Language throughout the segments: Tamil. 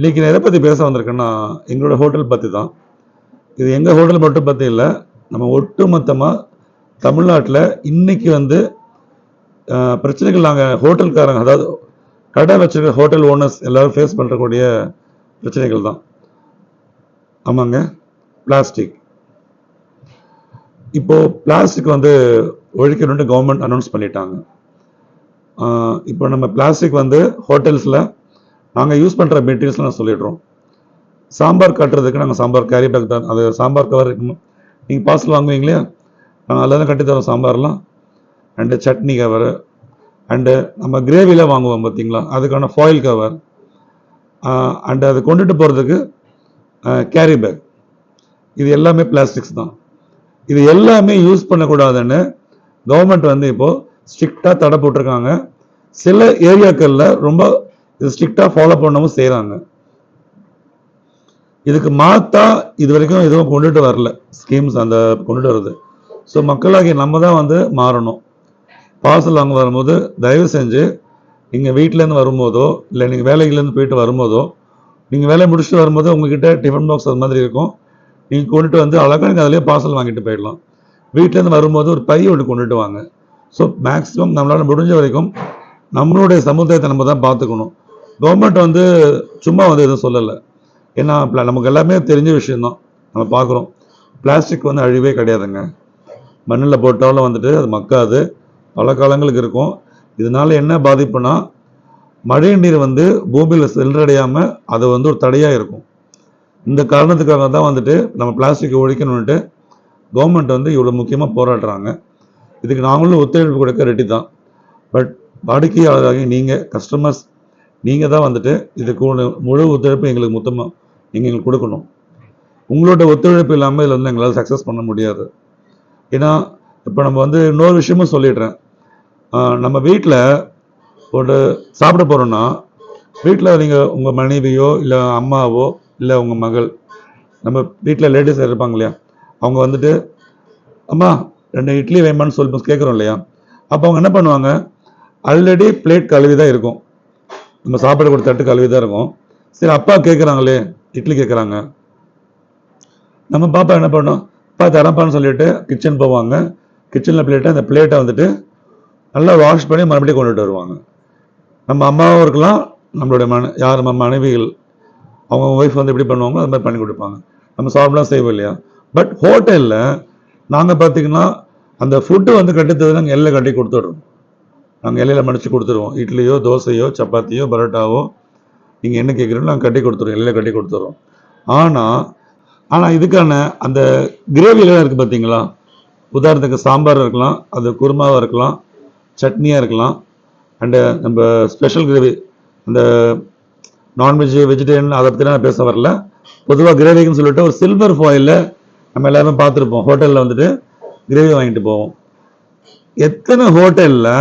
இன்றைக்கி நான் எதை பற்றி பேச வந்திருக்கேன்னா எங்களோட ஹோட்டல் பற்றி தான் இது எங்கள் ஹோட்டல் மட்டும் பற்றி இல்லை நம்ம ஒட்டுமொத்தமாக தமிழ்நாட்டில் இன்றைக்கி வந்து பிரச்சனைகள் நாங்கள் ஹோட்டல்காரங்க அதாவது கடை வச்சுருக்க ஹோட்டல் ஓனர்ஸ் எல்லோரும் ஃபேஸ் பண்ணுறக்கூடிய பிரச்சனைகள் தான் ஆமாங்க பிளாஸ்டிக் இப்போ பிளாஸ்டிக் வந்து ஒழிக்கணும்னு கவர்மெண்ட் அனௌன்ஸ் பண்ணிட்டாங்க. இப்போ நம்ம பிளாஸ்டிக் வந்து ஹோட்டல்ஸில் நாங்கள் யூஸ் பண்ணுற மெட்டீரியல்ஸ் நான் சொல்லிடுறோம். சாம்பார் கட்டுறதுக்கு நாங்கள் சாம்பார் கேரி பேக் தான். அது சாம்பார் கவர் நீங்கள் பார்சல் வாங்குவீங்களே? நாங்கள் அதில் தான் கட்டி தரோம் சாம்பார்லாம். அண்டு சட்னி கவர் அண்டு நம்ம கிரேவியில் வாங்குவோம் பார்த்தீங்களா அதுக்கான ஃபாயில் கவர் அண்டு அதை கொண்டுட்டு போகிறதுக்கு கேரி பேக் இது எல்லாமே பிளாஸ்டிக்ஸ் தான். இது எல்லாமே யூஸ் பண்ணக்கூடாதுன்னு கவர்மெண்ட் வந்து இப்போது ஸ்ட்ரிக்டாக தடை போட்டிருக்காங்க. சில ஏரியாக்களில் ரொம்ப இது ஸ்ட்ரிக்டாக ஃபாலோ பண்ணவும் செய்கிறாங்க இதுக்கு மாற்றா இது வரைக்கும் எதுவும் கொண்டுட்டு வரல. ஸ்கீம்ஸ் அந்த கொண்டுட்டு வருது ஸோ மக்களாகிய நம்ம தான் வந்து மாறணும். பார்சல் வாங்க வரும்போது தயவு செஞ்சு நீங்கள் வீட்டிலேருந்து வரும்போதோ இல்லை நீங்கள் வேலையிலேருந்து போயிட்டு வரும்போதோ நீங்கள் வேலையை முடிச்சுட்டு வரும்போது உங்ககிட்ட டிஃபன் பாக்ஸ் அது மாதிரி இருக்கும். நீங்கள் கொண்டுட்டு வந்து அழகாக நீங்கள் அதிலே பார்சல் வாங்கிட்டு போயிடலாம். வீட்டிலேருந்து வரும்போது ஒரு பை ஒன்று கொண்டுட்டு வாங்க. ஸோ மேக்ஸிமம் நம்மளால் முடிஞ்ச வரைக்கும் நம்மளுடைய சமுதாயத்தை நம்ம தான் பார்த்துக்கணும். கவர்மெண்ட் வந்து சும்மா வந்து எதுவும் சொல்லலை. ஏன்னா நமக்கு எல்லாமே தெரிஞ்ச விஷயம்தான். நம்ம பார்க்குறோம். பிளாஸ்டிக் வந்து அழிவே கிடையாதுங்க. மண்ணில் போட்டாலும் வந்துட்டு அது மக்காது. பல காலங்களுக்கு இருக்கும். இதனால் என்ன பாதிப்புனா மழை நீர் வந்து பூமியில் சென்றடையாமல் அது வந்து ஒரு தடையாக இருக்கும். இந்த காரணத்துக்காக தான் வந்துட்டு நம்ம பிளாஸ்டிக்கை ஒழிக்கணும்ட்டு கவர்மெண்ட் வந்து இவ்வளோ முக்கியமாக போராடுறாங்க. இதுக்கு நாங்களும் ஒத்துழைப்பு கொடுக்க ரெடி தான். பட் வாடிக்கையாளராகி நீங்கள் கஸ்டமர்ஸ் நீங்கள் தான் வந்துட்டு இதுக்கு முழு ஒத்துழைப்பு எங்களுக்கு மொத்தமாக நீங்கள் எங்களுக்கு கொடுக்கணும். உங்களோட ஒத்துழைப்பு இல்லாமல் இதில் வந்து எங்களால் சக்ஸஸ் பண்ண முடியாது. ஏன்னா இப்போ நம்ம வந்து இன்னொரு விஷயமும் சொல்லிடுறேன். நம்ம வீட்டில் ஒரு சாப்பிட போகிறோன்னா வீட்டில் நீங்கள் உங்கள் மனைவியோ இல்லை அம்மாவோ இல்லை உங்கள் மகள் நம்ம வீட்டில் லேடிஸ் இருப்பாங்க இல்லையா? அவங்க வந்துட்டு அம்மா ரெண்டு இட்லி வேணுமான்னு சொல்லி கேட்குறோம் இல்லையா? அப்போ அவங்க என்ன பண்ணுவாங்க? ஆல்ரெடி பிளேட் கழுவி தான் இருக்கும். நம்ம சாப்பாடு கொடுத்த தட்டு கழுவி தான் இருக்கும். சரி அப்பா கேட்குறாங்களே இட்லி கேட்குறாங்க நம்ம பாப்பா என்ன பண்ணோம் அப்பா தரப்பான்னு சொல்லிட்டு கிச்சன் போவாங்க. கிச்சனில் பிளேட்டை அந்த பிளேட்டை வந்துட்டு நல்லா வாஷ் பண்ணி மறுபடியும் கொண்டுட்டு வருவாங்க. நம்ம அம்மாவும் இருக்கலாம் நம்மளுடைய மன யார் நம்ம மனைவிகள் அவங்க ஒய்ஃப் வந்து எப்படி பண்ணுவாங்களோ அது மாதிரி பண்ணி கொடுப்பாங்க. நம்ம சாப்பிடலாம் செய்வோம் இல்லையா? பட் ஹோட்டலில் நாங்கள் பார்த்தீங்கன்னா அந்த ஃபுட்டு வந்து கட்டித்தது நாங்கள் எல்லாம் கட்டி கொடுத்துட்றோம். நாங்கள் இலையில மடித்து கொடுத்துருவோம். இட்லியோ தோசையோ சப்பாத்தியோ பரோட்டாவோ நீங்கள் என்ன கேட்குறீங்களோ நாங்கள் கட்டி கொடுத்துருவோம். இலையில் கட்டி கொடுத்துட்றோம் ஆனால் ஆனால் இதுக்கான அந்த கிரேவிலாம் இருக்குது பார்த்தீங்களா உதாரணத்துக்கு சாம்பார் இருக்கலாம் அது குருமாவாக இருக்கலாம் சட்னியாக இருக்கலாம் அண்டு நம்ம ஸ்பெஷல் கிரேவி அந்த நான்வெஜ் வெஜிடேரியன் அதை பற்றி நான் பேச வரல. பொதுவாக கிரேவிக்குன்னு சொல்லிட்டு ஒரு சில்வர் ஃபாயிலில் நம்ம எல்லாருமே பார்த்துருப்போம். ஹோட்டலில் வந்துட்டு கிரேவி வாங்கிட்டு போவோம். எத்தனை ஹோட்டலில்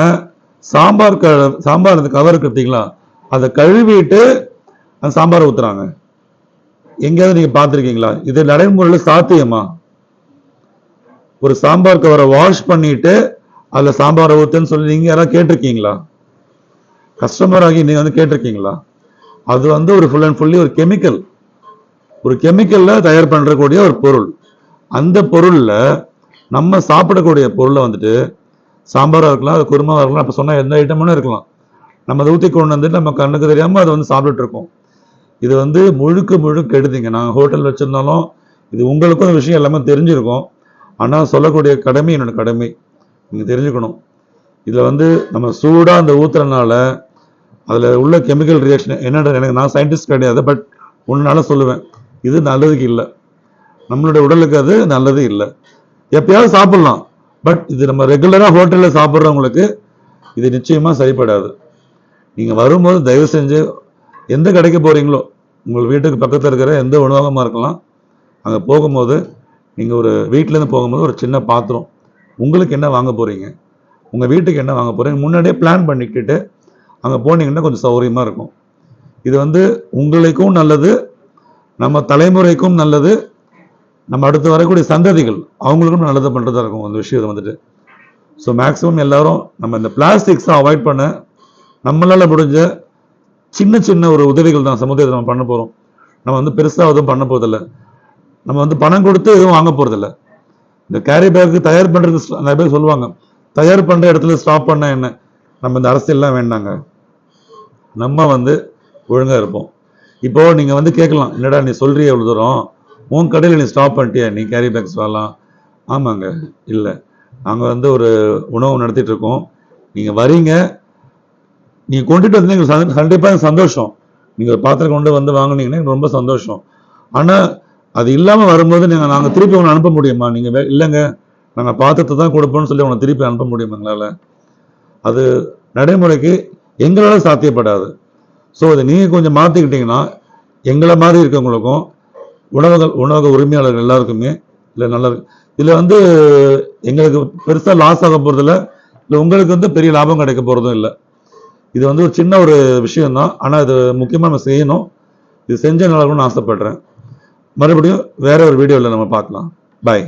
சாம்பார் க சாம்பார் அந்த கவர் பார்த்தீங்களா அதை கழுவிட்டு அந்த சாம்பார் ஊற்றுறாங்க எங்கேயாவது நீங்கள் பார்த்துருக்கீங்களா? இது நடைமுறையில் சாத்தியமா? ஒரு சாம்பார் கவரை வாஷ் பண்ணிட்டு அதில் சாம்பாரை ஊற்றுன்னு சொல்லி நீங்கள் யாராவது கேட்டிருக்கீங்களா? கஸ்டமர் ஆகி நீங்கள் வந்து கேட்டிருக்கீங்களா? அது வந்து ஒரு ஃபுல் அண்ட் ஃபுல்லி ஒரு கெமிக்கல் ஒரு கெமிக்கல்ல தயார் பண்ணுறக்கூடிய ஒரு பொருள். அந்த பொருள்ல நம்ம சாப்பிடக்கூடிய பொருளை வந்துட்டு சாம்பாராக இருக்கலாம் அது குருமாவாக இருக்கலாம் அப்போ சொன்னால் எந்த ஐட்டமும் இருக்கலாம். நம்ம அதை ஊற்றி கொண்டு வந்துட்டு நம்ம கண்ணுக்கு தெரியாமல் அதை வந்து சாப்பிட்டுட்டு இருக்கோம் இது வந்து முழுக்க முழுக்க எடுத்தீங்க நாங்கள் ஹோட்டல் வச்சுருந்தாலும் இது உங்களுக்கும் இந்த விஷயம் எல்லாமே தெரிஞ்சிருக்கும். ஆனால் சொல்லக்கூடிய கடமை என்னோட கடமை. நீங்கள் தெரிஞ்சுக்கணும். இதில் வந்து நம்ம சூடாக அந்த ஊற்றுறதுனால அதில் உள்ள கெமிக்கல் ரியாக்ஷன் என்னென்ன எனக்கு நான் சயின்டிஸ்ட் கிடையாது பட் ஒன்றுனால சொல்லுவேன். இது நல்லதுக்கு இல்லை. நம்மளுடைய உடலுக்கு அது நல்லது இல்லை. எப்பயாவது சாப்பிட்லாம். பட் இது நம்ம ரெகுலராக ஹோட்டலில் சாப்பிட்றவங்களுக்கு இது நிச்சயமாக சரிப்படாது. நீங்கள் வரும்போது தயவு செஞ்சு எந்த கடைக்கு போகிறீங்களோ உங்கள் வீட்டுக்கு பக்கத்தில் இருக்கிற எந்த உணவகமாக இருக்கலாம் அங்கே போகும்போது நீங்கள் ஒரு வீட்டிலேருந்து போகும்போது ஒரு சின்ன பாத்திரம் உங்களுக்கு என்ன வாங்க போகிறீங்க உங்கள் வீட்டுக்கு என்ன வாங்க போகிறீங்க முன்னாடியே பிளான் பண்ணிக்கிட்டு அங்கே போனீங்கன்னா கொஞ்சம் சௌகரியமாக இருக்கும். இது வந்து உங்களுக்கும் நல்லது நம்ம தலைமுறைக்கும் நல்லது நம்ம அடுத்து வரக்கூடிய சந்ததிகள் அவங்களுக்கும் நல்லது பண்ணுறதா இருக்கும். அந்த விஷயம் வந்துட்டு. ஸோ மேக்ஸிமம் எல்லாரும் நம்ம இந்த பிளாஸ்டிக்ஸை அவாய்ட் பண்ண நம்மளால் முடிஞ்ச சின்ன சின்ன ஒரு உதவிகள் தான் சமுதாயத்தை நம்ம பண்ண போகிறோம் நம்ம வந்து பெருசாக எதுவும் பண்ண போகிறதில்ல நம்ம வந்து பணம் கொடுத்து எதுவும் வாங்க போகிறதில்ல இந்த கேரி பேக்கு தயார் பண்ணுறதுக்கு நிறைய பேர் சொல்லுவாங்க. தயார் பண்ணுற இடத்துல ஸ்டாப் பண்ண என்ன? நம்ம இந்த அரசியல்லாம் வேண்டாங்க. நம்ம வந்து ஒழுங்காக இருப்போம். இப்போது நீங்கள் வந்து கேட்கலாம் என்னடா நீ சொல்கிறீ எவ்வளோ தூரம்? உன் கடையில் நீ ஸ்டாப் பண்ணிட்டியா? நீ கேரி பேக்ஸ் வரலாம் ஆமாங்க. இல்லை. நாங்கள் வந்து ஒரு உணவு நடத்திட்டு இருக்கோம். நீங்கள் வரீங்க. நீங்கள் கொண்டுட்டு வந்து எங்களுக்கு கண்டிப்பாக எனக்கு சந்தோஷம். நீங்கள் ஒரு பாத்திரம் கொண்டு வந்து வாங்குனீங்கன்னா எனக்கு ரொம்ப சந்தோஷம். ஆனால் அது இல்லாமல் வரும்போது நீங்கள் நாங்கள் திருப்பி உங்களை அனுப்ப முடியுமா? நீங்கள் இல்லைங்க. நாங்கள் பாத்திரத்தை தான் கொடுப்போம்னு சொல்லி உங்களை திருப்பி அனுப்ப முடியுமா எங்களால்? அது நடைமுறைக்கு எங்களால் சாத்தியப்படாது. ஸோ அதை நீங்கள் கொஞ்சம் மாற்றிக்கிட்டிங்கன்னா எங்களை மாதிரி இருக்கவங்களுக்கும் உணவக உணவக உரிமையாளர்கள் எல்லாருக்குமே இல்லை நல்லா இதில் வந்து எங்களுக்கு பெருசாக லாஸ் ஆக போகிறதில்ல இல்லை உங்களுக்கு வந்து பெரிய லாபம் கிடைக்க போகிறதும் இல்லை. இது வந்து ஒரு சின்ன ஒரு விஷயம்தான் ஆனால் இது முக்கியமாக நம்ம செய்யணும். இது செஞ்ச நல்லா இருக்கணும்னு ஆசைப்படுறேன். மறுபடியும் வேற ஒரு வீடியோவில் நம்ம பார்க்கலாம். பாய்